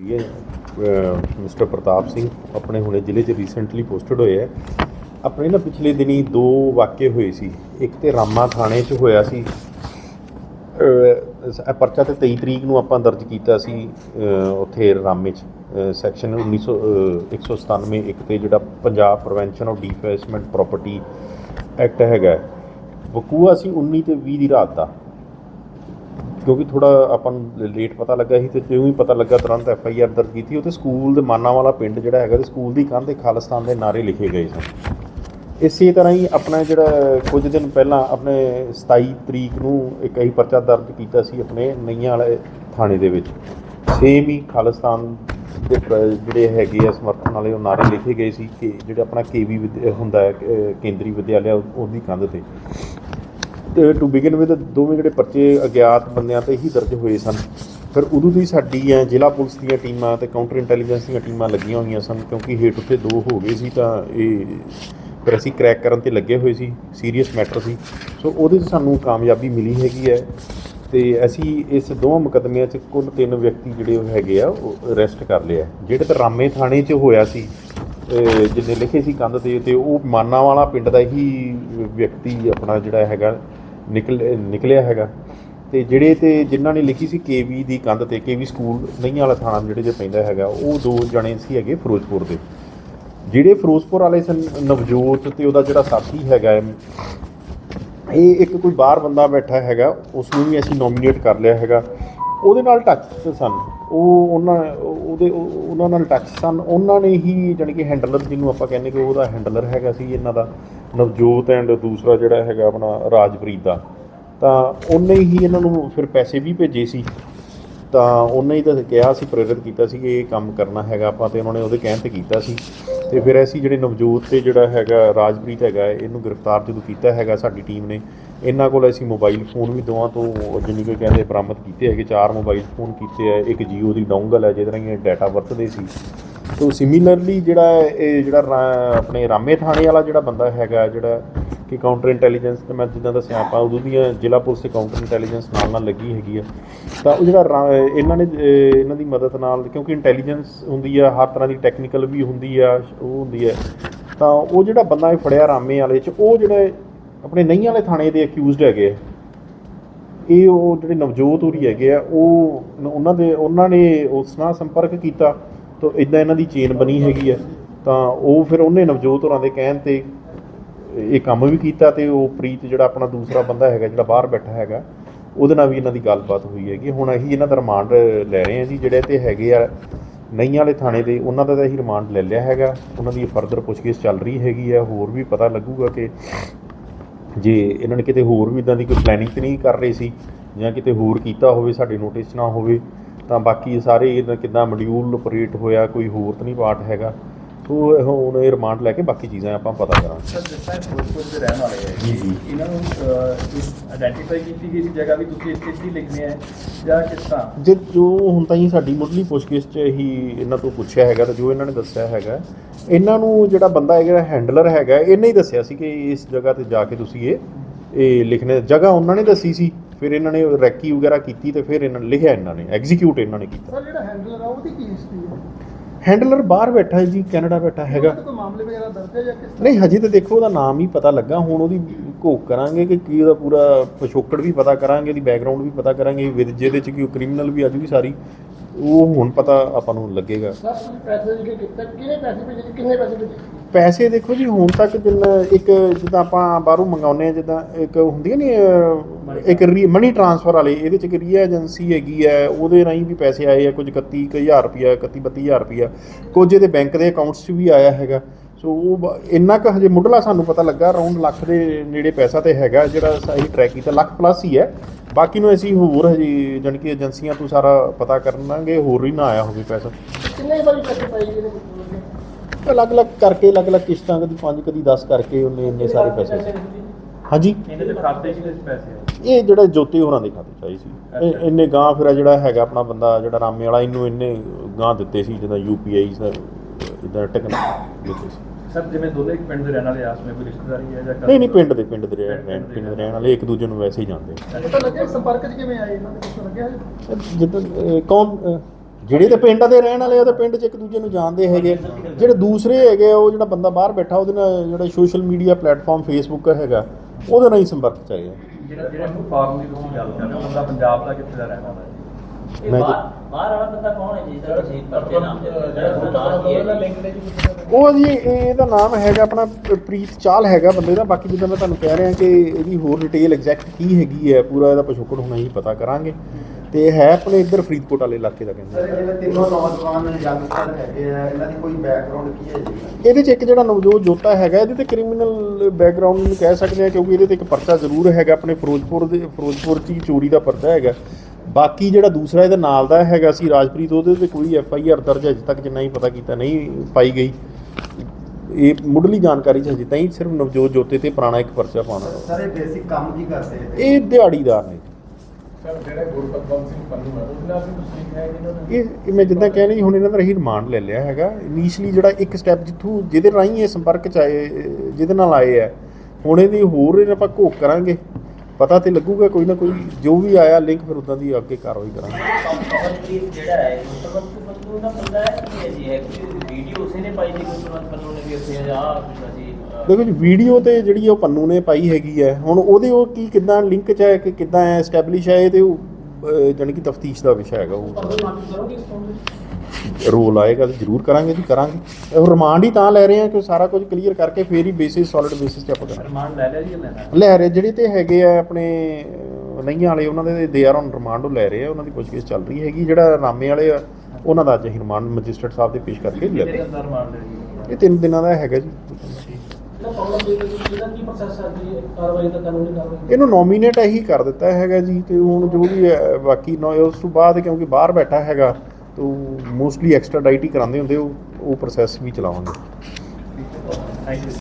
ਇਹ ਮਿਸਟਰ ਪ੍ਰਤਾਪ ਸਿੰਘ ਆਪਣੇ ਹੁਣੇ ਜ਼ਿਲ੍ਹੇ 'ਚ ਰੀਸੈਂਟਲੀ ਪੋਸਟਡ ਹੋਏ ਹੈ ਆਪਣੇ ਨਾ ਪਿਛਲੇ ਦਿਨੀ ਦੋ ਵਾਕਿਏ ਹੋਏ ਸੀ। ਇੱਕ ਤੇ ਰਾਮਾ ਥਾਣੇ 'ਚ ਹੋਇਆ ਸੀ। ਅਹ, ਪਰਚਾ ਤੇ 23 ਤਰੀਕ ਨੂੰ ਆਪਾਂ ਦਰਜ ਕੀਤਾ ਸੀ ਉੱਥੇ ਰਾਮੇ 'ਚ। ਸੈਕਸ਼ਨ 1900 ਅਹ, 197 ਇੱਕ ਤੇ ਜਿਹੜਾ Punjab prevention of defacement property act ਹੈਗਾ। ਵਕੂਆ ਸੀ 19 ਤੇ 20 ਦੀ ਰਾਤ ਦਾ। ਕਿਉਂਕਿ ਥੋੜਾ ਆਪਾਂ ਨੂੰ ਲੇਟ ਪਤਾ ਲੱਗਾ ਸੀ ਤੇ ਜਿਉਂ ਹੀ ਪਤਾ ਲੱਗਾ ਤੁਰੰਤ ਐਫ ਆਈ ਆਰ ਦਰਜ ਕੀਤੀ ਉਹ ਤੇ ਸਕੂਲ ਦੇ ਮਾਨਾ ਵਾਲਾ ਪਿੰਡ ਜਿਹੜਾ ਹੈਗਾ ਤੇ ਸਕੂਲ ਦੀ ਕੰਧ ਤੇ ਖਾਲਿਸਤਾਨ ਦੇ ਨਾਰੇ ਲਿਖੇ ਗਏ ਸਨ। ਇਸੇ ਤਰ੍ਹਾਂ ਹੀ ਆਪਣਾ ਜਿਹੜਾ ਕੁਝ ਦਿਨ ਪਹਿਲਾਂ ਆਪਣੇ 27 ਤਰੀਕ ਨੂੰ ਇੱਕ ਹੀ ਪਰਚਾ ਦਰਜ ਕੀਤਾ ਸੀ ਆਪਣੇ ਨਈਆਂ ਵਾਲੇ ਥਾਣੇ ਦੇ ਵਿੱਚ। ਸੇਮ ਹੀ ਖਾਲਿਸਤਾਨ ਦੇ ਜਿਹੜੇ ਹੈਗੇ ਆ ਸਮਰਥਨ ਵਾਲੇ, ਉਹ ਨਾਰੇ ਲਿਖੇ ਗਏ ਸੀ ਕਿ ਜਿਹੜਾ ਆਪਣਾ ਕੇਵੀ ਹੁੰਦਾ ਹੈ ਕੇਂਦਰੀ ਵਿਦਿਆਲਿਆ, ਉਹਦੀ ਕੰਧ ਤੇ। ਟੂ ਬਿਗਨ ਵਿਦ ਦੋਵੇਂ ਜਿਹੜੇ ਪਰਚੇ ਅਗਿਆਤ ਬੰਦਿਆਂ ਤੇ ਹੀ ਦਰਜ ਹੋਏ ਸਨ। ਫਿਰ ਉਦੋਂ ਦੀ ਸਾਡੀ ਹੈ ਜ਼ਿਲ੍ਹਾ ਪੁਲਿਸ ਦੀਆਂ ਟੀਮਾਂ ਤੇ ਕਾਊਂਟਰ ਇੰਟੈਲੀਜੈਂਸ ਦੀਆਂ ਟੀਮਾਂ ਲੱਗੀਆਂ ਹੋਈਆਂ ਸਨ ਕਿਉਂਕਿ ਹੇਠ ਉੱਤੇ ਦੋ ਹੋ ਗਏ ਸੀ ਤਾਂ ਇਹ ਫਿਰ ਅਸੀਂ ਕ੍ਰੈਕ ਕਰਨ ਤੇ ਲੱਗੇ ਹੋਏ ਸੀ ਸੀਰੀਅਸ ਮੈਟਰ ਸੀ। ਸੋ ਉਹਦੇ 'ਚ ਸਾਨੂੰ ਕਾਮਯਾਬੀ ਮਿਲੀ ਹੈਗੀ ਹੈ ਤੇ ਅਸੀਂ ਇਸ ਦੋਵਾਂ ਮੁਕੱਦਮਿਆਂ 'ਚ ਕੁੱਲ ਤਿੰਨ ਵਿਅਕਤੀ ਜਿਹੜੇ ਉਹ ਹੈਗੇ ਆ, ਉਹ ਅਰੈਸਟ ਕਰ ਲਿਆ। ਜਿਹੜੇ ਤਾਂ ਰਾਮੇ ਥਾਣੇ 'ਚ ਹੋਇਆ ਸੀ ਜਿੰਨੇ ਲਿਖੇ ਸੀ ਕੰਧ ਤੇ ਤੇ ਉਹ ਮਾਨਾ ਵਾਲਾ ਪਿੰਡ ਦਾ ਹੀ ਵਿਅਕਤੀ ਆਪਣਾ ਜਿਹੜਾ ਹੈਗਾ ਨਿਕਲ ਨਿਕਲਿਆ ਹੈਗਾ। ਤੇ ਜਿਹੜੇ ਤੇ ਜਿਨ੍ਹਾਂ ਨੇ ਲਿਖੀ ਸੀ ਕੇਵੀ ਦੀ ਕੰਧ ਤੇ ਕੇਵੀ ਸਕੂਲ ਨਹੀਂ ਵਾਲਾ ਥਾਣਾ ਜਿਹੜੇ ਜੇ ਪੈਂਦਾ ਹੈਗਾ ਉਹ ਦੋ ਜਣੇ ਸੀ ਹੈਗੇ ਫਿਰੋਜ਼ਪੁਰ ਦੇ। ਜਿਹੜੇ ਫਿਰੋਜ਼ਪੁਰ ਵਾਲੇ ਸਨ ਨਵਜੋਤ ਤੇ ਉਹਦਾ ਜਿਹੜਾ ਸਾਥੀ ਹੈਗਾ ਹੈ, ਇਹ ਇੱਕ ਕੋਈ ਬਾਹਰ ਬੰਦਾ ਬੈਠਾ ਹੈਗਾ ਉਸ ਨੂੰ ਵੀ ਅਸੀਂ ਨੋਮੀਨੇਟ ਕਰ ਲਿਆ ਹੈਗਾ। ਉਹਦੇ ਨਾਲ ਟੱਚ ਸਨ। ਉਹ ਉਹਨਾਂ ਉਹਦੇ ਉਹਨਾਂ ਨਾਲ ਟੱਚ ਸਨ। ਉਹਨਾਂ ਨੇ ਹੀ ਜਾਣੀ ਕਿ ਹੈਂਡਲਰ ਜਿਹਨੂੰ ਆਪਾਂ ਕਹਿੰਦੇ ਕਿ ਉਹਦਾ ਹੈਂਡਲਰ ਹੈਗਾ ਸੀ ਇਹਨਾਂ ਦਾ। ਨਵਜੋਤ ਐਂਡ ਦੂਸਰਾ ਜਿਹੜਾ ਹੈਗਾ ਆਪਣਾ ਰਾਜਪ੍ਰੀਤ ਦਾ, ਤਾਂ ਉਹਨੇ ਹੀ ਇਹਨਾਂ ਨੂੰ ਫਿਰ ਪੈਸੇ ਵੀ ਭੇਜੇ ਸੀ। ਤਾਂ ਉਹਨੇ ਹੀ ਤਾਂ ਕਿਹਾ ਸੀ, ਪ੍ਰੇਰਿਤ ਕੀਤਾ ਸੀ ਕਿ ਇਹ ਕੰਮ ਕਰਨਾ ਹੈਗਾ ਆਪਾਂ ਤੇ ਉਹਨਾਂ ਨੇ ਉਹਦੇ ਕਹਿਣ ਤੇ ਕੀਤਾ ਸੀ। ਤੇ ਫਿਰ ਅਸੀਂ ਜਿਹੜੇ ਨਵਜੋਤ ਤੇ ਜਿਹੜਾ ਹੈਗਾ ਰਾਜਪ੍ਰੀਤ ਹੈਗਾ, ਇਹਨੂੰ ਗ੍ਰਿਫਤਾਰ ਜਦੋਂ ਕੀਤਾ ਹੈਗਾ ਸਾਡੀ ਟੀਮ ਨੇ, ਇਹਨਾਂ ਕੋਲ ਅਸੀਂ ਮੋਬਾਈਲ ਫੋਨ ਵੀ ਦੋਵਾਂ ਤੋਂ ਜਿੰਨੀ ਕੋਈ ਕਹਿੰਦੇ ਬਰਾਮਦ ਕੀਤੇ ਹੈਗੇ, ਚਾਰ ਮੋਬਾਈਲ ਫੋਨ ਕੀਤੇ ਹੈ ਇੱਕ ਜੀਓ ਦੀ ਡੋਂਗਲ ਹੈ ਜਿਹਦੇ ਰਾਹੀਂ ਇਹ ਡਾਟਾ ਵਰਤਦੇ ਸੀ। ਸੋ ਸਿਮਿਲਰਲੀ ਜਿਹੜਾ ਇਹ ਜਿਹੜਾ ਰਾ- ਆਪਣੇ ਰਾਮੇ ਥਾਣੇ ਵਾਲਾ ਜਿਹੜਾ ਬੰਦਾ ਹੈਗਾ, ਜਿਹੜਾ ਕਿ ਕਾਊਂਟਰ ਇੰਟੈਲੀਜੈਂਸ ਤੇ ਮੈਂ ਜਿੱਦਾਂ ਦੱਸਿਆ, ਆਪਾਂ ਉਦੋਂ ਦੀਆਂ ਜ਼ਿਲ੍ਹਾ ਪੁਲਿਸ ਤੇ ਕਾਊਂਟਰ ਇੰਟੈਲੀਜੈਂਸ ਨਾਲ ਨਾਲ ਲੱਗੀ ਹੈਗੀ ਆ। ਤਾਂ ਉਹ ਜਿਹੜਾ ਰਾ- ਇਹਨਾਂ ਨੇ ਇਹਨਾਂ ਦੀ ਮਦਦ ਨਾਲ, ਕਿਉਂਕਿ ਇੰਟੈਲੀਜੈਂਸ ਹੁੰਦੀ ਆ, ਹਰ ਤਰ੍ਹਾਂ ਦੀ ਟੈਕਨੀਕਲ ਵੀ ਹੁੰਦੀ ਆ, ਉਹ ਹੁੰਦੀ ਹੈ ਤਾਂ ਉਹ ਜਿਹੜਾ ਬੰਦਾ ਇਹ ਫੜਿਆ ਰਾਮੇ ਵਾਲੇ ਚ, ਉਹ ਜਿਹੜੇ ਆਪਣੇ ਨਹੀਂ ਵਾਲੇ ਥਾਣੇ ਦੇ ਅਕਿਊਜ਼ਡ ਹੈਗੇ ਆ। ਇਹ ਉਹ ਜਿਹੜੇ ਨਵਜੋਤ ਹੋਰੀ ਹੈਗੇ ਆ, ਉਹ, ਉਹਨਾਂ ਦੇ, ਉਹਨਾਂ ਨੇ ਉਸ ਨਾਲ ਸੰਪਰਕ ਕੀਤਾ। ਤਾਂ ਇਦਾਂ ਇਹਨਾਂ ਦੀ ਚੇਨ ਬਣੀ ਹੈਗੀ ਆ, ਤਾਂ ਉਹ ਫਿਰ ਉਹਨੇ ਨਵਜੋਤ ਹੋਰਾਂ ਦੇ ਕਹਿਣ ਤੇ ਇਹ ਕੰਮ ਵੀ ਕੀਤਾ ਤੇ ਉਹ ਪ੍ਰੀਤ ਜਿਹੜਾ ਆਪਣਾ ਦੂਸਰਾ ਬੰਦਾ ਹੈਗਾ, ਜਿਹੜਾ ਬਾਹਰ ਬੈਠਾ ਹੈਗਾ, ਉਹਦੇ ਨਾਲ ਵੀ ਇਹਨਾਂ ਦੀ ਗੱਲਬਾਤ ਹੋਈ ਹੈਗੀ। ਹੁਣ ਅਸੀਂ ਇਹਨਾਂ ਦਾ ਰਿਮਾਂਡ ਲੈ ਰਹੇ ਹਾਂ ਜੀ, ਜਿਹੜੇ ਤੇ ਹੈਗੇ ਆ ਨਹੀਂ ਵਾਲੇ ਥਾਣੇ ਦੇ, ਉਹਨਾਂ ਦਾ ਤਾਂ ਅਸੀਂ ਰਿਮਾਂਡ ਲੈ ਲਿਆ ਹੈਗਾ। ਉਹਨਾਂ ਦੀ ਫਰਦਰ ਪੁੱਛਗਿੱਛ ਚੱਲ ਰਹੀ ਹੈਗੀ ਆ, ਹੋਰ ਵੀ ਪਤਾ ਲੱਗੂਗਾ ਕਿ ਜੇ ਇਹਨਾਂ ਨੇ ਕਿਤੇ ਹੋਰ ਵੀ ਇਦਾਂ ਦੀ ਕੋਈ ਪਲੈਨਿੰਗ ਤੇ ਨਹੀਂ ਕਰ ਰਹੇ ਸੀ ਜਾਂ ਕਿਤੇ ਹੋਰ ਕੀਤਾ ਹੋਵੇ, ਸਾਡੇ ਨੋਟਿਸ ਨਾ ਹੋਵੇ ਤਾਂ ਬਾਕੀ ਇਹ ਸਾਰੇ ਇਹਨਾਂ ਕਿੱਦਾਂ ਮੋਡਿਊਲ ਆਪਰੇਟ ਹੋਇਆ ਕੋਈ ਹੋਰ ਤਾਂ ਨਹੀਂ ਪਾਰਟ ਹੈਗਾ। ਸੋ ਇਹ ਹੁਣ ਇਹ ਰਿਮਾਂਡ ਲੈ ਕੇ ਬਾਕੀ ਚੀਜ਼ਾਂ ਆਪਾਂ ਪਤਾ ਕਰਾਂਗੇ। ਸਰ ਜਿਸ ਤਰ੍ਹਾਂ ਫਿਰੋਜ਼ਪੁਰ ਦੇ ਰਹਿਣ ਵਾਲੇ ਹੈ ਜੀ, ਜੀ। ਇਹਨਾਂ ਨੂੰ ਆਇਡੈਂਟੀਫਾਈ ਕੀਤੀ ਗਈ ਜਗ੍ਹਾ ਵੀ ਤੁਸੀਂ ਇੱਥੇ ਹੀ ਲਿਖਨੇ ਹੈ ਜਾਂ ਕਿਸ ਤਰ੍ਹਾਂ? ਜੇ ਜੋ ਹੁਣ ਤਾਂ ਹੀ ਸਾਡੀ ਮੁੱਢਲੀ ਪੁੱਛਗਿੱਛ 'ਚ ਹੀ ਇਹਨਾਂ ਤੋਂ ਪੁੱਛਿਆ ਹੈਗਾ ਤੇ ਜੋ ਇਹਨਾਂ ਨੇ ਦੱਸਿਆ ਹੈਗਾ ਇਹਨਾਂ ਨੂੰ ਜਿਹੜਾ ਬੰਦਾ ਹੈਗਾ ਹੈਂਡਲਰ ਹੈਗਾ ਇਹਨੇ ਹੀ ਦੱਸਿਆ ਸੀ ਕਿ ਇਸ ਜਗ੍ਹਾ ਤੇ ਜਾ ਕੇ ਤੁਸੀਂ ਇਹ ਇਹ ਲਿਖਣੇ ਜਗ੍ਹਾ ਉਹਨਾਂ ਨੇ ਦੱਸੀ ਸੀ। ਫਿਰ ਇਹਨਾਂ ਨੇ ਰੈਕੀ ਵਗੈਰਾ ਕੀਤੀ ਤੇ ਫਿਰ ਇਹਨਾਂ ਨੇ ਲਿਖਿਆ ਇਹਨਾਂ ਨੇ ਐਗਜ਼ੀਕਿਊਟ ਇਹਨਾਂ ਨੇ ਕੀਤਾ। ਸਰ ਜਿਹੜਾ ਹੈਂਡਲਰ ਆ ਉਹਦੀ ਕੀ ਹਿਸਟਰੀ ਹੈ ਹੈਂਡਲਰ ਬਾਹਰ ਬੈਠਾ ਹੈ ਜੀ ਕੈਨੇਡਾ ਬੈਠਾ ਹੈਗਾ। ਉਹਦੇ ਕੋਈ ਮਾਮਲੇ ਵਗੈਰਾ ਦਰਜ ਹੈ ਜਾਂ ਕਿਸ ਨਹੀਂ ਹਜੇ ਤਾਂ ਦੇਖੋ ਉਹਦਾ ਨਾਮ ਹੀ ਪਤਾ ਲੱਗਾ ਹੁਣ ਉਹਦੀ ਘੋਖ ਕਰਾਂਗੇ ਕਿ ਕੀ ਉਹਦਾ ਪੂਰਾ ਪਿਛੋਕੜ ਵੀ ਪਤਾ ਕਰਾਂਗੇ ਉਹਦੀ ਬੈਕਗ੍ਰਾਉਂਡ ਵੀ ਪਤਾ ਕਰਾਂਗੇ ਵਿਦ ਜਿਹਦੇ ਚ ਕੀ ਉਹ ਕ੍ਰਿਮੀਨਲ ਵੀ ਅੱਜ ਵੀ ਸਾਰੀ ਉਹ ਹੁਣ ਪਤਾ ਆਪਾਂ ਨੂੰ ਲੱਗੇਗਾ। ਸਰ ਪੈਸੇ ਜਿਹੜੇ ਕਿਹਨੇ ਪੈਸੇ ਭੇਜੇ ਕਿੰਨੇ ਪੈਸੇ ਭੇਜੇ ਪੈਸੇ ਦੇਖੋ ਜੀ ਹੁਣ ਤੱਕ ਜਿੰਨਾ ਇੱਕ ਜਿੱਦਾਂ ਆਪਾਂ ਬਾਹਰੋਂ ਮੰਗਾਉਂਦੇ ਆ ਜਿੱਦਾਂ ਇੱਕ ਹੁੰਦੀ ਨਹੀਂ ਇੱਕ ਮਨੀ ਟ੍ਰਾਂਸਫਰ ਵਾਲੇ ਇਹਦੇ ਚ ਇੱਕ ਰੀਆ ਏਜੰਸੀ ਹੈਗੀ ਹੈ ਉਹਦੇ ਰਾਹੀਂ ਵੀ ਪੈਸੇ ਆਏ ਆ ਕੁਝ 31000 ਰੁਪਿਆ 31 32000 ਰੁਪਿਆ ਕੁਝ ਇਹਦੇ ਬੈਂਕ ਦੇ ਅਕਾਊਂਟਸ 'ਚ ਵੀ ਆਇਆ ਹੈਗਾ। ਸੋ ਉਹ ਇੰਨਾ ਕੁ ਹਜੇ ਮੁੱਢਲਾ ਸਾਨੂੰ ਪਤਾ ਲੱਗਾ ਅਰਾਊਂਡ ਲੱਖ ਦੇ ਨੇੜੇ ਪੈਸਾ ਤੇ ਹੈਗਾ ਜਿਹੜਾ ਅਸੀਂ ਟਰੈਕ ਕੀਤਾ ਲੱਖ ਪਲੱਸ ਹੀ ਹੈ। ਬਾਕੀ ਨੂੰ ਅਸੀਂ ਹੋਰ ਹਜੇ ਜਾਣੀ ਕਿ ਏਜੰਸੀਆਂ ਤੋਂ ਸਾਰਾ ਪਤਾ ਕਰਨਾਂਗੇ ਹੋਰ ਹੀ ਨਾ ਆਇਆ ਹੋਵੇ ਪੈਸਾ। ਕਿੰਨੇ ਵਾਰੀ ਪੈਸੇ ਪਾਈ ਨੇ ਅਲੱਗ-ਅਲੱਗ ਕਰਕੇ ਅਲੱਗ-ਅਲੱਗ ਕਿਸ਼ਤਾਂ ਕਦੀ 5 ਕਦੀ 10 ਕਰਕੇ ਉਹਨੇ ਇੰਨੇ ਸਾਰੇ ਪੈਸੇ ਹਾਂਜੀ? ਇਹਨਾਂ ਦੇ ਖਾਤੇ 'ਚ ਕਿਸ ਪੈਸੇ ਇਹ ਜਿਹੜਾ ਜੋਤੀ ਹੋਰਾਂ ਦੇ ਖਾਤੇ ਚਾਹੀ ਸੀ। ਇਹ- ਇੰਨੇ ਗਾਂ ਫਿਰ ਜਿਹੜਾ ਹੈਗਾ ਆਪਣਾ ਬੰਦਾ ਜਿਹੜਾ ਰਾਮੇ ਵਾਲਾ ਇਹਨੂੰ ਇੰਨੇ ਗਾਂ ਦਿੱਤੇ ਸੀ ਜਿੱਦਾਂ ਯੂਪੀਆਈ ਟਕਨ ਦਿੱਤੇ ਸੀ। ਸਰ ਜਿਵੇਂ ਦੋਨੇ ਇੱਕ ਪਿੰਡ ਦੇ ਰਹਿਣ ਵਾਲੇ ਆਸ ਵਿੱਚ ਕੋਈ ਰਿਸ਼ਤੇਦਾਰੀ ਹੈ ਜਾਂ ਨਹੀਂ ਨਹੀਂ ਪਿੰਡ ਦੇ ਪਿੰਡ ਦੇ ਰਹਿਣ ਪਿੰਡ ਦੇ ਰਹਿਣ ਵਾਲੇ ਇੱਕ ਦੂਜੇ ਨੂੰ ਵੈਸੇ ਹੀ ਜਾਣਦੇ ਪਤਾ ਲੱਗਿਆ ਸੰਪਰਕ 'ਚ ਕਿਵੇਂ ਆਏ? ਇਹਨਾਂ ਦੇ ਕੁਝ ਲੱਗਿਆ ਜਿੱਦਾਂ ਕੌਣ ਜਿਹੜੇ ਤੇ ਪਿੰਡ ਦੇ ਰਹਿਣ ਵਾਲੇ ਆ ਤੇ ਪਿੰਡ 'ਚ ਇੱਕ ਦੂਜੇ ਨੂੰ ਜਾਣਦੇ ਹੈਗੇ। ਜਿਹੜੇ ਦੂਸਰੇ ਹੈਗੇ ਉਹ ਜਿਹੜਾ ਬੰਦਾ ਬਾਹਰ ਬੈਠਾ ਉਹਦੇ ਨਾਲ ਜਿਹੜਾ ਸੋਸ਼ਲ ਮੀਡੀਆ ਪਲੇਟਫਾਰਮ ਫੇਸਬੁੱਕ ਹੈਗਾ ਉਹਦੇ ਨਾਲ ਹੀ ਸੰਪਰਕ 'ਚ ਆਏ ਆ। ਜਿਹੜਾ ਜਿਹੜਾ ਫਾਰਮ ਦੀ ਤੁਸੀਂ ਗੱਲ ਕਰ ਰਹੇ ਹੋ ਬੰਦਾ ਪੰਜਾਬ ਦਾ ਕਿੱਥੇ ਦਾ ਰਹਿਣ ਵਾਲਾ ਹੈ? ਮੈਂ ਬਾਹਰ ਬਾਹਰ ਵਾਲਾ ਬੰਦਾ ਕੌਣ ਹੈ ਜੀ? ਜਿਹੜਾ ਤੁਸੀਂ ਪਰਚੇ ਨਾਮ ਦੇ ਜਿਹੜਾ ਉਹਦਾ ਨਾਮ ਕੀ ਹੈ ਜੀ? ਉਹ ਜੀ ਇਹ- ਇਹਦਾ ਨਾਮ ਹੈਗਾ ਆਪਣਾ ਪ੍ਰੀਤ ਚਾਲ ਹੈਗਾ ਬੰਦੇ ਦਾ। ਬਾਕੀ ਜਿੱਦਾਂ ਮੈਂ ਤੁਹਾਨੂੰ ਕਹਿ ਰਿਹਾ ਕਿ ਇਹਦੀ ਹੋਰ ਡਿਟੇਲ ਐਗਜ਼ੈਕਟ ਕੀ ਹੈਗੀ ਹੈ ਪੂਰਾ ਇਹਦਾ ਪਿਛੋਕੜ ਹੁਣ ਅਸੀਂ ਪਤਾ ਕਰਾਂਗੇ। ਤੇ ਇਹ ਹੈ ਆਪਣੇ ਇੱਧਰ ਫਰੀਦਕੋਟ ਵਾਲੇ ਇਲਾਕੇ ਦਾ ਕਹਿੰਦੇ ਸਰ ਜਿਵੇਂ ਤਿੰਨੋਂ ਨੌਜਵਾਨ ਯੰਗਸਟਰ ਹੈਗੇ ਆ। ਇਹਨਾਂ ਦੀ ਕੋਈ ਬੈਕਗ੍ਰਾਉਂਡ ਕੀ ਹੈ ਜੀ? ਇਹਦੇ ਚ ਇੱਕ ਜਿਹੜਾ ਨਵਜੋਤ ਜੋਤਾ ਹੈਗਾ ਇਹਦੇ ਤੇ ਕ੍ਰਿਮੀਨਲ ਬੈਕਗ੍ਰਾਉਂਡ ਨੂੰ ਕਹਿ ਸਕਦੇ ਆ ਕਿਉਂਕਿ ਇਹਦੇ ਤੇ ਇੱਕ ਪਰਚਾ ਜ਼ਰੂਰ ਹੈਗਾ ਆਪਣੇ ਫਿਰੋਜ਼ਪੁਰ ਦੇ ਫਿਰੋਜ਼ਪੁਰ 'ਚ ਹੀ ਚੋਰੀ ਦਾ ਪਰਚਾ ਹੈਗਾ। ਬਾਕੀ ਜਿਹੜਾ ਦੂਸਰਾ ਇਹਦੇ ਨਾਲ ਦਾ ਹੈਗਾ ਸੀ ਰਾਜਪ੍ਰੀਤ ਉਹਦੇ ਤੇ ਕੋਈ ਐਫ ਆਈ ਆਰ ਦਰਜ ਅਜੇ ਤੱਕ ਜਿੰਨਾ ਹੀ ਪਤਾ ਕੀਤਾ ਨਹੀਂ ਪਾਈ ਗਈ। ਇਹ ਮੁੱਢਲੀ ਜਾਣਕਾਰੀ ਚ ਹਜੇ ਤਾਈਂ ਸਿਰਫ ਨਵਜੋਤ ਜੋਤੇ ਤੇ ਪੁਰਾਣਾ ਇੱਕ ਪਰਚਾ ਪਾਉਣਾ। ਸਰ ਇਹ ਬੇਸਿਕ ਕੰਮ ਕੀ ਕਰਦੇ ਨੇ? ਇਹ ਦਿਹਾੜੀਦਾਰ ਨੇ। ਸਰ ਜਿਹੜਾ ਗੁਰਪਤਵੰਤ ਸਿੰਘ ਪੰਨੂ ਹੈ ਉਹਦੇ ਨਾਲ ਵੀ ਤੁਸੀਂ ਹੈ ਕਿ ਇਹਨਾਂ ਨੇ ਇਹ ਮੈਂ ਜਿੱਦਾਂ ਕਹਿ ਰਹੀ ਹੁਣ ਇਹਨਾਂ ਦਾ ਰਹੀ ਰਿਮਾਂਡ ਲੈ ਲਿਆ ਹੈਗਾ। ਇਨੀਸ਼ੀਅਲੀ ਜਿਹੜਾ ਇੱਕ ਸਟੈਪ ਜਿੱਥੋਂ ਜਿਹਦੇ ਰਾਹੀਂ ਇਹ ਸੰਪਰਕ ਚ ਆਏ ਜਿਹਦੇ ਨਾਲ ਆਏ ਆ ਹੁਣ ਇਹਦੀ ਹੋਰ ਇਹਨਾਂ ਆਪਾਂ ਘੋਖ ਕਰਾਂਗੇ। ਪਤਾ ਤੇ ਲੱਗੂਗਾ ਕੋਈ ਨਾ ਕੋਈ, ਜੋ ਵੀ ਆਇਆ ਲਿੰਕ ਫਿਰ ਉਦਾਂ ਦੀ ਅੱਗੇ ਕਾਰਵਾਈ ਕਰਾਂਗੇ। ਜਿਹੜਾ ਹੈ ਗੁਰਪਤਵੰਤ ਪੰਨੂ ਦਾ ਬੰਦਾ ਹੈ ਕੀ ਹੈ ਜੀ ਵੀਡੀਓ ਉਸੇ ਨੇ ਪਾਈ ਸੀ ਗੁਰਪਤਵੰਤ ਪੰਨੂ ਨੇ ਵੀ ਉੱਥੇ ਆ ਕੁਛ ਅਸੀਂ ਦੇਖੋ ਜੀ ਵੀਡੀਓ ਤੇ ਜਿਹੜੀ ਉਹ ਪੰਨੂ ਨੇ ਪਾਈ ਹੈਗੀ ਹੈ, ਹੁਣ ਉਹਦੇ ਉਹ ਕੀ ਕਿਦਾਂ ਲਿੰਕ ਚ ਹੈ ਕਿ ਕਿਦਾਂ ਐਸਟੈਬਲਿਸ਼ ਹੈ ਇਹ ਤੇ ਉਹ ਜਾਣੀ ਕਿ ਤਫਤੀਸ਼ ਦਾ ਵਿਸ਼ਾ ਹੈਗਾ ਉਹ। ਰੋਲ ਆਏਗਾ ਤੇ ਜ਼ਰੂਰ ਕਰਾਂਗੇ ਜੀ ਕਰਾਂਗੇ। ਉਹ ਰਿਮਾਂਡ ਹੀ ਤਾਂ ਲੈ ਰਹੇ ਆ ਕਿ ਸਾਰਾ ਕੁਝ ਕਲੀਅਰ ਕਰਕੇ ਫੇਰ ਹੀ ਬੇਸਿਸ ਸੋਲਿਡ ਬੇਸਿਸ ਤੇ ਆਪਾਂ ਕਰਾਂਗੇ। ਰਿਮਾਂਡ ਲੈ ਲਿਆ ਜੀ ਲੈਣਾ? ਲੈ ਰਹੇ ਜਿਹੜੇ ਤੇ ਹੈਗੇ ਆ ਆਪਣੇ ਨਈਆਂ ਵਾਲੇ ਉਹਨਾਂ ਦੇ ਦੇ ਆਰ ਔਨ ਰਿਮਾਂਡ ਉਹ ਲੈ ਰਹੇ ਆ ਉਹਨਾਂ ਦੀ ਪੁੱਛਗਿੱਛ ਚੱਲ ਰਹੀ ਹੈਗੀ। ਜਿਹੜਾ ਰਾਮੇ ਵਾਲੇ ਆ ਉਹਨਾਂ ਦਾ ਅੱਜ ਰਿਮਾਂਡ ਮੈਜਿਸਟਰੇਟ ਸਾਹਿਬ ਦੇ ਪੇਸ਼ ਕਰਕੇ ਲੈ ਰਹੇ ਇਹ ਤਿੰਨ ਦਿਨਾਂ ਦਾ ਹੈਗਾ ਜੀ। ਇਹਨੂੰ ਨੋਮੀਨੇਟ ਇਹੀ ਕਰ ਦਿੱਤਾ ਹੈਗਾ ਜੀ ਤੇ ਹੁਣ ਜੋ ਵੀ ਬਾਕੀ ਉਸ ਤੋਂ ਬਾਅਦ ਕਿਉਂਕਿ ਬਾਹਰ ਬੈਠਾ ਹੈਗਾ ਤੋ ਮੋਸਟਲੀ ਐਕਸਟਰਾ ਡਾਈਟ ਹੀ ਕਰਾਉਂਦੇ ਹੁੰਦੇ ਉਹ ਉਹ ਪ੍ਰੋਸੈਸ ਵੀ ਚਲਾਵਾਂਗੇ। Thank you